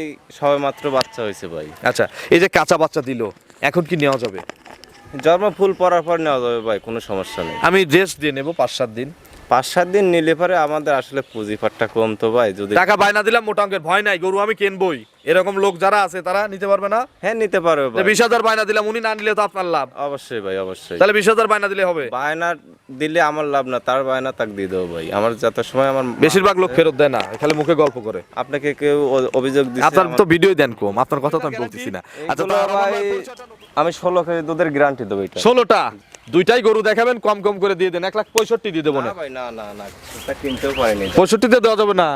এই সবে মাত্র বাচ্চা হয়েছে ভাই। আচ্ছা এই যে কাঁচা বাচ্চা দিল এখন কি নেওয়া যাবে? জন্ম ফুল পরার পর নেওয়া যাবে ভাই কোনো সমস্যা নেই। আমি ড্রেস দিয়ে নেব পাঁচ সাত দিন। পাঁচ সাত দিন নিলে পরে আমাদের আসলে পুঁজি পাটটা কম তো ভাই যদি টাকা বায়না দিলাম মোটা অঙ্কের ভয় নাই গরু আমি কিনবই। এরকম লোক যারা আছে তারা নিতে পারবে না? হ্যাঁ নিতে পারবে ভাই। বিশ হাজার বায়না দিলাম উনি না নিলে তো আপনার লাভ। অবশ্যই ভাই অবশ্যই। তাহলে বিশ হাজার বায়না দিলে হবে? বায়না দিলে আমার লাভ না তার বায়না তাক দিয়ে দেবো ভাই। আমার যত সময় আমার বেশিরভাগ লোক ফেরত দেয় না খালি মুখে গল্প করে। আপনাকে কেউ অ- অভিযোগ দিচ্ছে আপনার আমার- তো ভিডিও দেন কম আপনার কথা তো আমি বলতেছি না। আচ্ছা এইগুলো ভাই আমি ষোলো কেজি দুধের গ্যারান্টি দেবো এটা। ষোলোটা? দুইটাই গরু দেখাবেন কম কম করে দিয়ে দেন। এক লাখ পঁয়ষট্টি দিয়ে দেবো না। না ভাই না না না কিনতেও পারিনি। পঁয়ষট্টিতে দেওয়া যাবে না?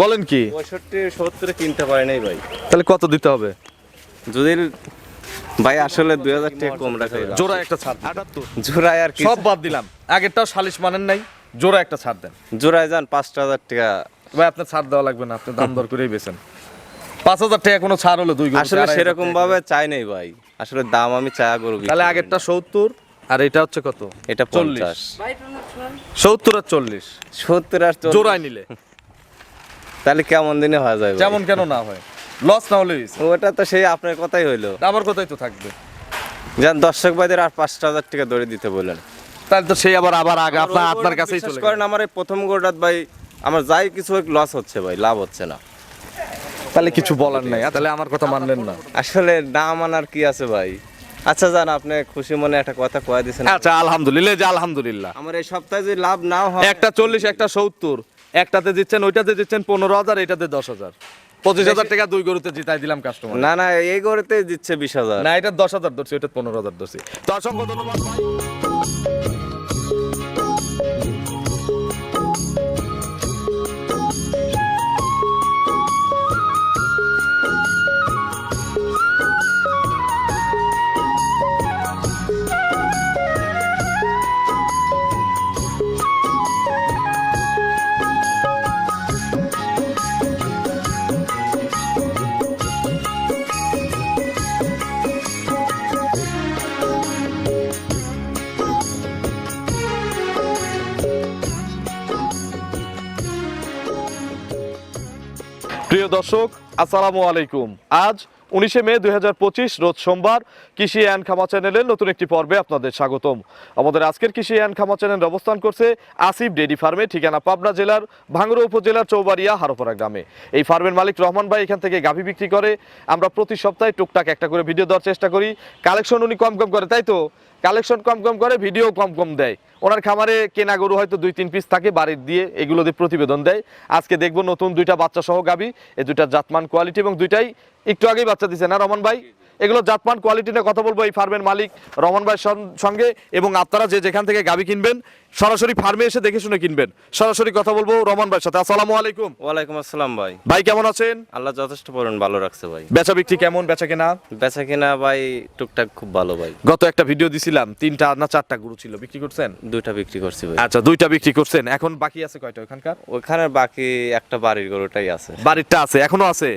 বলেন কি? পঁয়ষট্টি সত্তরে কিনতে পারিনি ভাই। তাহলে কত দিতে হবে? যদি ভাই আসলে দুই হাজার টাকা কম রাখা জোড়া একটা ছাড় আটাত্তর। জোড়ায় আর সব বাদ দিলাম। আগেরটাও সালিশ মানেন নাই জোড়া একটা ছাড় দেন। জোড়ায় যান পাঁচটা হাজার টাকা। ভাই আপনার ছাড় দেওয়া লাগবে না আপনি দাম দর করেই বেছেন পাঁচ হাজার টাকা কোনো ছাড় হলো দুই আসলে সেরকম ভাবে চাই নাই ভাই। আসলে দাম আমি চা করব তাহলে আগেরটা সত্তর আর এটা হচ্ছে কত? এটা চল্লিশ। পঞ্চাশ সত্তর আর চল্লিশ। সত্তর আর জোড়ায় নিলে। তাহলে কেমন দিনে হয়ে যায় যেমন কেন না হয়। লস না হলে ওটা তো সেই আপনার কথাই হইল। আমার কথাই তো থাকবে। যান দর্শক ভাইদের আর পাঁচটা হাজার টাকা ধরে দিতে বলেন তাহলে তো সেই আবার আবার আগে আপনার আপনার কাছেই চলে করেন আমার এই প্রথম গোটাত ভাই আমার যাই কিছু লস হচ্ছে ভাই লাভ হচ্ছে না। তাহলে কিছু বলার নাই তাহলে আমার কথা মানলেন না। আসলে না মানার কি আছে ভাই? আচ্ছা জান আপনি খুশি মনে একটা কথা কয়ে দিয়েছেন আচ্ছা আলহামদুলিল্লাহ যে আলহামদুলিল্লাহ। আমার এই সপ্তাহে যে লাভ না হয় একটা চল্লিশ একটা সত্তর। একটাতে দিচ্ছেন ওইটাতে দিচ্ছেন পনেরো হাজার এটাতে দশ হাজার। পঁচিশ হাজার টাকা দুই গরুতে জিতাই দিলাম কাস্টমার না না এই গরুতে দিচ্ছে বিশ হাজার। না এটা দশ হাজার ধরছি ওটা পনেরো হাজার ধরছি। তো অসংখ্য ধন্যবাদ প্রিয় দর্শক, আসসালামু আলাইকুম। আজ উনিশে মে দুই রোজ সোমবার কৃষি অ্যান্ড খামা চ্যানেলের নতুন একটি পর্বে আপনাদের স্বাগতম। আমাদের আজকের কৃষি অ্যান্ড খামা চ্যানেল অবস্থান করছে আসিফ ডেরি ফার্মে, ঠিকানা পাবনা জেলার ভাঙ্গুড়া উপজেলার চৌবাড়িয়া হারোপাড়া গ্রামে। এই ফার্মের মালিক রহমান ভাই এখান থেকে গাভী বিক্রি করে। আমরা প্রতি সপ্তাহে টুকটাক একটা করে ভিডিও দেওয়ার চেষ্টা করি। কালেকশন উনি কম কম করে, তাই তো? কালেকশন কম কম করে, ভিডিও কম কম দেয়। ওনার খামারে কেনা গরু হয়তো দুই, তিন পিস থাকে বাড়ির দিয়ে, এগুলো দিয়ে প্রতিবেদন দেয়। আজকে দেখব নতুন দুইটা বাচ্চা সহ গাবি এই দুইটা জাতমান কোয়ালিটি এবং দুইটাই একটু আগেই বাচ্চা দিচ্ছে না রমন ভাই? এগুলো জাতমান কোয়ালিটি নিয়ে কথা বলব এই ফার্মের মালিক রমন ভাইয়ের সঙ্গে এবং আপনারা যে যেখান থেকে গাবি কিনবেন সরাসরি ফার্মে এসে দেখে শুনে কিনবেন। সরাসরি কথা বলব রমন ভাইয়ের সাথে। আসসালামু আলাইকুম। ওয়ালাইকুম আসসালাম ভাই। ভাই কেমন আছেন? আল্লাহ যথেষ্ট পরিমাণ ভালো রাখছে ভাই। বেচা বিক্রি কেমন বেচা কেনা? বেচা কিনা ভাই টুকটাক খুব ভালো ভাই। গত একটা ভিডিও দিছিলাম তিনটা না চারটা গরু ছিল বিক্রি করছেন? দুইটা বিক্রি করছি ভাই। আচ্ছা দুইটা বিক্রি করছেন এখন বাকি আছে কয়টা ওখানকার? ওখানে বাকি একটা বাড়ির গরুটাই আছে। বাড়িরটা আছে এখনও আছে?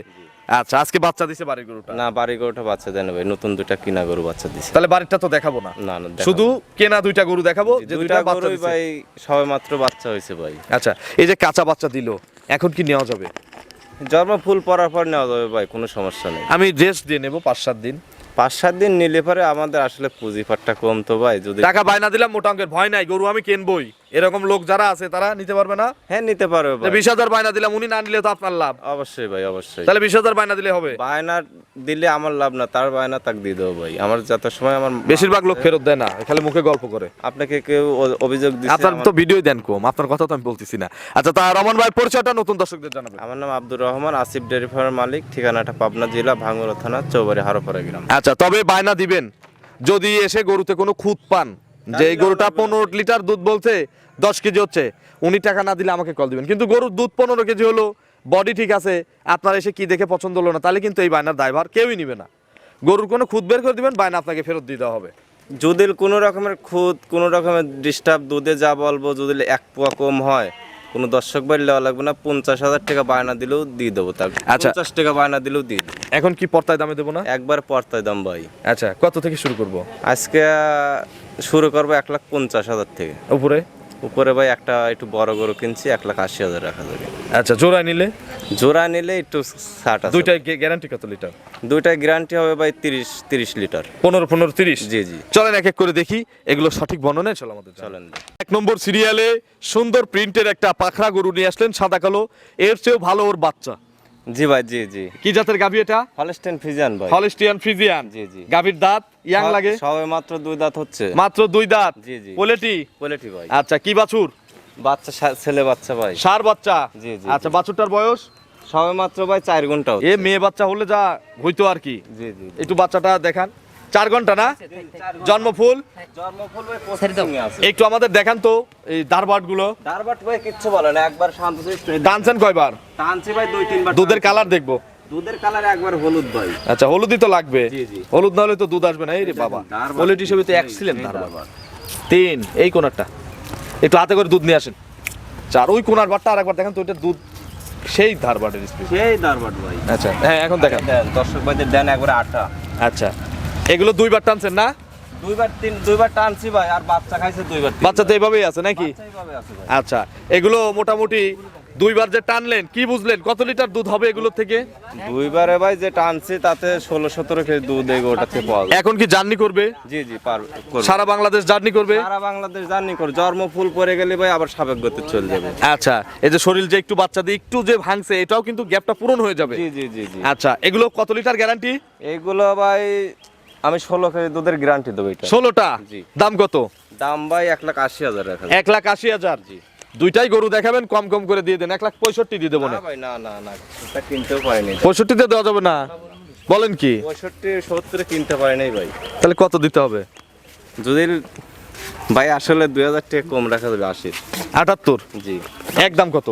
আচ্ছা আজকে বাচ্চা দিছে বাড়ির গরুটা? না বাড়ি গরুটা বাচ্চা দেন ভাই নতুন দুইটা কিনা গরু বাচ্চা দিছে। তাহলে বাড়িরটা তো দেখাবো না? না না শুধু কেনা দুইটা গরু দেখাবো যে দুইটা দুইটা বাচ্চা দিছে। ভাই সবে মাত্র বাচ্চা হয়েছে ভাই। আচ্ছা এই যে কাঁচা বাচ্চা দিল এখন কি নেওয়া যাবে? জন্ম ফুল পরার পর নেওয়া যাবে ভাই কোনো সমস্যা নেই। আমি রেস্ট দিয়ে নেব পাঁচ সাত দিন। পাঁচ সাত দিন নিলে পরে আমাদের আসলে পুঁজি পাটটা কম তো ভাই যদি টাকা বায়না দিলাম মোটা অঙ্কের ভয় নাই গরু আমি কিনবই। এরকম লোক যারা আছে তারা নিতে পারবে না? হ্যাঁ নিতে পারবে ভাই। বিশ হাজার বায়না দিলাম উনি না নিলে তো আপনার লাভ। অবশ্যই ভাই অবশ্যই। তাহলে বিশ হাজার বায়না দিলে হবে? বায়না দিলে আমার লাভ না তার বায়না তাক দিয়ে দেবো ভাই। আমার যত সময় আমার বেশিরভাগ লোক ফেরত দেয় না খালি মুখে গল্প করে। আপনাকে কেউ অ- অভিযোগ দিচ্ছে আপনার আমার- তো ভিডিও দেন কম আপনার কথা তো আমি বলতেছি না। আচ্ছা তা রমন ভাই পরিচয়টা নতুন দর্শকদের জানাবেন। আমার নাম আব্দুর রহমান আসিফ ডেয়ারি ফার্মের মালিক ঠিকানাটা পাবনা জেলা ভাঙ্গুরা থানা চৌবাড়ি হারোপাড়া গ্রাম। আচ্ছা তবে বায়না দিবেন। যদি এসে গরুতে কোনো খুঁত পান যে এই গরুটা পনেরো লিটার দুধ বলছে দশ কেজি হচ্ছে উনি টাকা না দিলে আমাকে কল দিবেন। কিন্তু গরুর দুধ পনেরো কেজি হলো বডি ঠিক আছে আপনার এসে কি দেখে পছন্দ হলো না তাহলে কিন্তু এই বায়নার দায়ভার কেউই নিবে না। গরুর কোনো খুদ বের করে দিবেন বায়না আপনাকে ফেরত দিতে হবে। যদি কোনো রকমের খুদ কোনো রকমের ডিস্টার্ব দুধে যা বলব যদি এক পোয়া কম হয় কোনো দর্শক বাড়ি দেওয়া লাগবে না পঞ্চাশ হাজার টাকা বায়না দিলেও দিয়ে দেবো তাকে। আচ্ছা। পঞ্চাশ টাকা বায়না দিলেও দিয়ে দেবো। এখন কি পর্তায় দামে দেবো না? একবার পর্তায় দাম ভাই। আচ্ছা কত থেকে শুরু করব? আজকে শুরু করব এক লাখ পঞ্চাশ হাজার থেকে। উপরে? উপরে ভাই একটা একটু বড় গরু কিনছি এক লাখ আশি হাজার রাখা যাবে। আচ্ছা জোড়া নিলে? জোড়া নিলে একটু ষাট আছে। দুইটাই গ্যারান্টি কত লিটার? দুইটা গ্যারান্টি হবে ভাই তিরিশ তিরিশ লিটার। পনেরো পনেরো তিরিশ? জি জি। চলেন এক এক করে দেখি এগুলো সঠিক বর্ণনায় চলো আমাদের চলেন চলেন এক নম্বর সিরিয়ালে সুন্দর প্রিন্টের একটা পাখরা গরু নিয়ে আসলেন সাদা কালো। এর চেয়েও ভালো ওর বাচ্চা। জি ভাই জি জি। কি জাতের গাভি এটা? হলস্টেন ফিজান ভাই। হলিস্টিয়ান ফ্রিজিয়ান জি, জি। গাভির দাঁত ইয়াং লাগে? সবে মাত্র দুই দাঁত হচ্ছে। মাত্র দুই দাঁত? জি, জি। পোলেটি পোলেটি ভাই। আচ্ছা কি বাছুর? বাচ্চা ছেলে বাচ্চা ভাই। সার বাচ্চা? জি, জি, আচ্ছা বাছুরটার বয়স? সবে মাত্র ভাই চার ঘণ্টা এ মেয়ে বাচ্চা হলে যা হইতো আর কি। জি জি। একটু বাচ্চাটা দেখান। চার ঘণ্টা না? জন্মফুল? একটু আমাদের দেখান তো এই দারবাটগুলো। দারবাট ভাই কিচ্ছু বলে না একবার শান্ত টানছেন কয়বার? টানছি ভাই দুই তিনবার দুধের কালার দেখব। দুধের কালার একবার হলুদ ভাই। আচ্ছা হলুদই তো লাগবে। জি, জি। হলুদ না হলে তো দুধ আসবে না। এই রে বাবা। কোয়ালিটি হিসেবে তো এক্সিলেন্ট দারবাট। তিন এই কোনারটা। একটু হাতে করে দুধ নিয়ে আসেন। চার ওই কোনার একবার দেখেন তো ওইটা দুধ সেই ধারবাটের স্পিড সেই দারবাট ভাই। আচ্ছা হ্যাঁ এখন দেখেন। দেন দর্শক ভাইদের দেন একবার আটা। আচ্ছা। এগুলো দুইবার টানছেন না? দুইবার তিন দুইবার টানছি ভাই আর বাচ্চা খাইছে দুইবার। বাচ্চা তো এইভাবেই আছে নাকি? আচ্ছা এগুলো মোটামুটি দুইবার যে টানলেন কি বুঝলেন? কত লিটার দুধ হবে এগুলো থেকে? দুইবারে ভাই যে টানছি তাতে ষোলো সতেরো কেজি দুধ এই গোটা থেকে পাওয়া যায়। এখন কি জার্নি করবে? জি জি পারবে করবে। সারা বাংলাদেশ জার্নি করবে? সারা বাংলাদেশ জার্নি করে জন্ম ফুল পরে গেলে ভাই আবার সাবেক গতি চলে যাবে। আচ্ছা এই যে শরীর যে একটু বাচ্চা দিয়ে একটু যে ভাঙছে এটাও কিন্তু গ্যাপটা পূরণ হয়ে যাবে। জি জি জি। আচ্ছা এগুলো কত লিটার গ্যারান্টি? এগুলো ভাই আমি ষোলো কেজি দুধের গ্যারান্টি দেবো এটা। ষোলোটা? জি। দাম কত? দাম ভাই এক লাখ আশি হাজার এক লাখ আশি হাজার? দুইটাই গরু দেখাবেন কম কম করে দিয়ে দেন। এক লাখ পঁয়ষট্টি দিয়ে দেবো না না? ভাই না না না এটা কিনতেও পারিনি। পঁয়ষট্টিতে দেওয়া যাবে না? বলেন কি? পঁয়ষট্টি সত্তরে কিনতে পারিনি ভাই। তাহলে কত দিতে হবে? যদি ভাই আসলে দুই হাজার টাকা কম রাখা যাবে আশির। আটাত্তর? জি। একদম কত?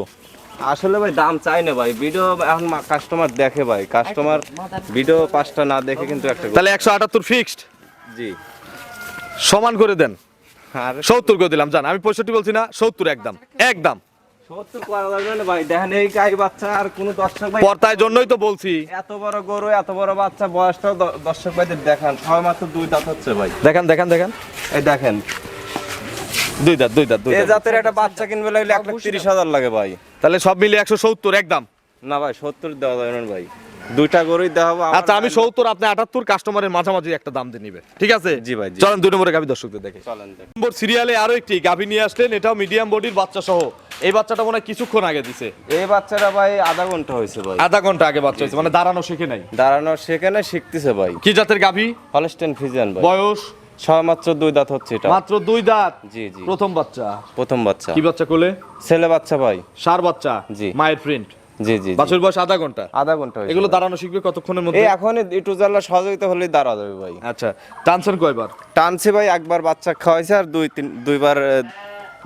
আসলে ভাই দাম চাই না ভাই। ভিডিও এখন কাস্টমার দেখে ভাই। কাস্টমার ভিডিও পাঁচটা না দেখে কিন্তু একটা তাহলে একশো আটাত্তর ফিক্সড জি। সমান করে দেন। আর সত্তর করে দিলাম জান। আমি পঁয়ষট্টি বলছি না সত্তর একদম। একদম। সত্তর করা ভাই। দেখেন এই গাই বাচ্চা আর কোনো দর্শক ভাই জন্যই তো বলছি। এত বড় গরু এত বড় বাচ্চা বয়সটাও দর্শক ভাইদের দেখান। সবাই মাত্র দুই দাঁত হচ্ছে ভাই। দেখান দেখান দেখান। এই দেখেন। দুই দাঁত দুই দাঁত দুই জাতের একটা বাচ্চা কিনবে লাগলে এক লাখ তিরিশ হাজার লাগে ভাই। তাহলে সব মিলে একশো সত্তর একদম? না ভাই সত্তর দেওয়া যাবে না ভাই। দুইটা গরুই দেওয়া আচ্ছা আমি সত্তর আপনি আটাত্তর কাস্টমারের মাঝামাঝি একটা দাম দিয়ে নিবে। ঠিক আছে? জি ভাই। চলেন দুই নম্বরে গাভি দর্শকদের দেখে। চলেন দেখ নম্বর সিরিয়ালে আরও একটি গাভি নিয়ে আসলেন এটাও মিডিয়াম বডির বাচ্চা সহ এই বাচ্চাটা মনে হয় কিছুক্ষণ আগে দিছে। এই বাচ্চাটা ভাই আধা ঘণ্টা হয়েছে ভাই। আধা ঘণ্টা আগে বাচ্চা হয়েছে মানে দাঁড়ানো শিখে নাই। দাঁড়ানো সেখানে শিখতেছে ভাই। কি জাতের গাভি? হলস্টেন ফিজিয়ান ভাই। বয়স? মাত্র দুই দাঁত হচ্ছে এটা। মাত্র দুই দাঁত? জি জি। প্রথম বাচ্চা? প্রথম বাচ্চা। কি বাচ্চা কোলে? ছেলে বাচ্চা ভাই। সার বাচ্চা? জি। মায়ের প্রিন্ট জি জি। বাছুর বয়স আধা ঘণ্টা? আধা ঘণ্টা এগুলো দাঁড়ানো শিখবে কতক্ষণের মধ্যে? এখন একটু জানলা সহযোগিতা হলেই দাঁড়া যাবে ভাই। আচ্ছা টানছেন কয়বার? টানছি ভাই একবার বাচ্চা খাওয়াইছে আর দুই তিন দুইবার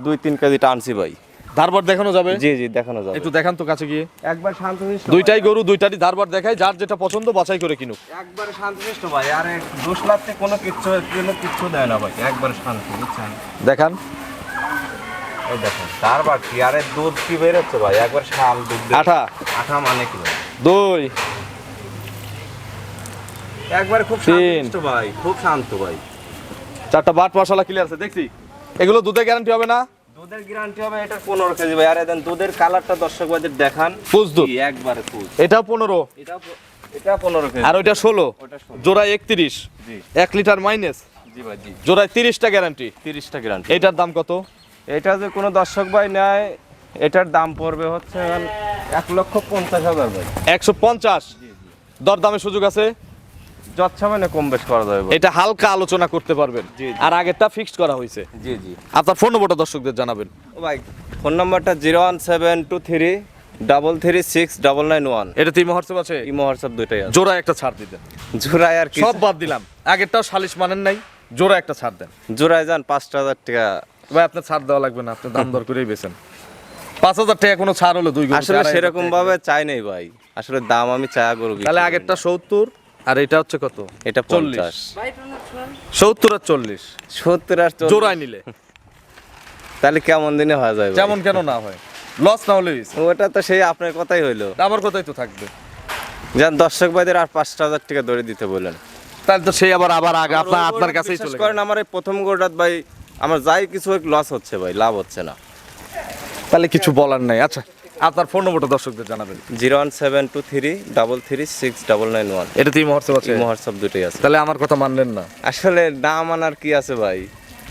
দুই তিন কেজি টানছি ভাই। ধারবার দেখানো যাবে? জি জি দেখানো যাবে। একটু দেখান তো কাছে গিয়ে। একবার শান্তশিষ্ট দুইটাই গরু দুইটারই ধারবার দেখায় যার যেটা পছন্দ বাছাই করে কিনুক। একবার শান্তশিষ্ট ভাই আর দোষ লাগতে কোনো কিচ্ছু কোনো কিচ্ছু দেয় না ভাই একবার শান্ত বুঝছেন? দেখান। এই দেখেন তারবার কি আরে দুধ কি বেরোচ্ছে ভাই? একবার শাল দুধ আঠা। আঠা মানে কি ভাই? দুই। একবার খুব। শান্ত ভাই খুব শান্ত ভাই। চারটা বাট মশলা ক্লিয়ার আছে দেখছি। এগুলো দুধে গ্যারান্টি হবে না? দুধের গ্যারান্টি হবে এটা পনেরো কেজি ভাই। আর দেন দুধের কালারটা দর্শক ভাইদের দেখান। দুধ। একবারে এটা পনেরো। এটা এটা পনেরো কেজি। আর ওটা জি। Litre minus. জি ভাই জি। জোড়ায় তিরিশটা গ্যারান্টি তিরিশটা গ্যারান্টি এটার দাম কত? এটা যে কোনো দর্শক ভাই নেয় এটার দাম পড়বে হচ্ছে এক লক্ষ পঞ্চাশ হাজার ভাই। একশো পঞ্চাশ। দর দামের সুযোগ আছে? যৎসামান্য কম বেশ করা যাবে এটা হালকা আলোচনা করতে পারবেন। আর আগেরটা ফিক্সড করা হয়েছে। জি জি। আপনার ফোন নম্বরটা দর্শকদের জানাবেন। ও ভাই ফোন নাম্বারটা zero one seven two three double three six double nine one. এটা হোয়াটসঅ্যাপ আছে? ইমো হোয়াটসঅ্যাপ দুইটাই আছে। জোড়া একটা ছাড় দিতেন। জোড়ায় আর সব বাদ দিলাম। আগেরটাও সালিশ মানেন নাই জোড়া একটা ছাড় দেন। জোড়ায় যান পাঁচটা হাজার টাকা। ভাই আপনার ছাড় দেওয়া লাগবে না আপনি দাম দর করেই বেছেন পাঁচ হাজার টাকা কোনো ছাড় হলো দুই আসলে সেরকম ভাবে চাই নাই ভাই। আসলে দাম আমি চায়া করব তাহলে আগেরটা সত্তর আর এটা হচ্ছে কত? এটা চল্লিশ। সত্তর আর চল্লিশ। সত্তর আর জোড়ায় নিলে। তাহলে কেমন দিনে হয়ে যাবে? যেমন কেন না হয়। লস না হলে ওটা তো সেই আপনার কথাই হইল। আমার কথাই তো থাকবে। যান দর্শক ভাইদের আর পাঁচটা হাজার টাকা ধরে দিতে বললেন তাহলে তো সেই আবার আবার আগে আপনার আপনার কাছেই চলে করেন আমার এই প্রথম গোটাত ভাই আমার যাই কিছু লস হচ্ছে ভাই লাভ হচ্ছে না। তাহলে কিছু বলার নাই। আচ্ছা। আপনার ফোন নম্বরটা দর্শকদের জানাবেন। Zero one seven two three double three six double nine one. এটা তুই হোয়াটসঅ্যাপ আছে? হোয়াটসঅ্যাপ দুটোই আছে। তাহলে আমার কথা মানলেন না। আসলে না মানার কি আছে ভাই?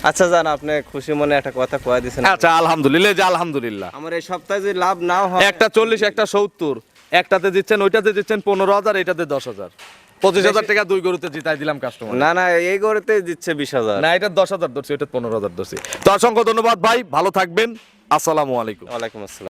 আচ্ছা জান আপনি খুশি মনে একটা কথা কয়ে দিয়েছেন আচ্ছা আলহামদুলিল্লাহ যে আলহামদুলিল্লাহ। আমার এই সপ্তাহে যদি লাভ নাও হয় একটা চল্লিশ একটা সত্তর। একটাতে দিচ্ছেন ওইটাতে দিচ্ছেন পনেরো হাজার এটাতে দশ হাজার। পঁচিশ হাজার টাকা দুই গরুতে জিতাই দিলাম কাস্টমার না না এই গড়েতে দিচ্ছে বিশ হাজার। না এটা দশ হাজার ধরছি এটা পনেরো হাজার ধরছি। তো অসংখ্য ধন্যবাদ ভাই ভালো থাকবেন। আসসালামু আলাইকুম। ওয়ালাইকুম আসসালাম।